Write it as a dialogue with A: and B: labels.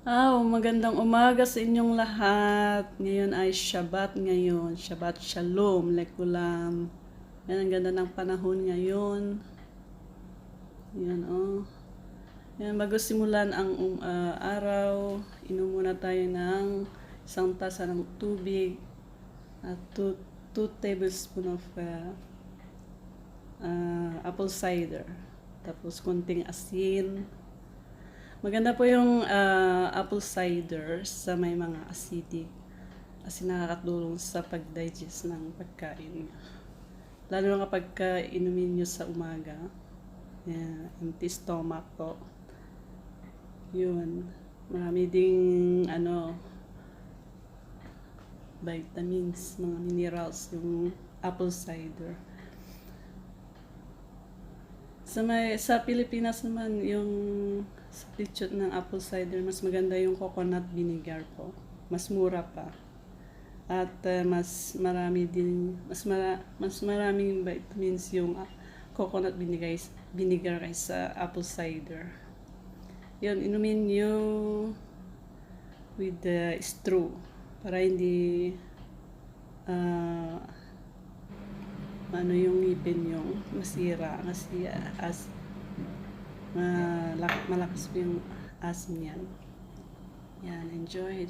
A: Ah, magandang umaga sa inyong lahat. Ngayon ay Shabbat ngayon. Shabbat Shalom, Lekulam. Yan, ang ganda ng panahon ngayon. Yan, oh. Yan, bago simulan ang um, ah, araw, inom muna tayo ng isang tasa ng tubig at 2 tablespoon of ah, ah, apple cider. Tapos konting asin. Maganda po yung ah, apple cider sa may mga acidic kasi nakakatulong sa pag-digest ng pagkain. Lalo na kapag ka inumin nyo sa umaga. Yan, empty stomach po. Yun. Marami ding ano vitamins, mga minerals yung apple cider. Sa may sa Pilipinas naman yung substitute ng apple cider mas maganda yung coconut vinegar po. Mas mura pa. At uh, mas marami din mas mara, mas maraming vitamins yung uh, coconut vinegar vinegar kaysa apple cider. Yun, inumin nyo with the straw para hindi ah ano yung ngipin yung masira kasi ah, as malak malakas po yung asim yan. Yan, enjoy.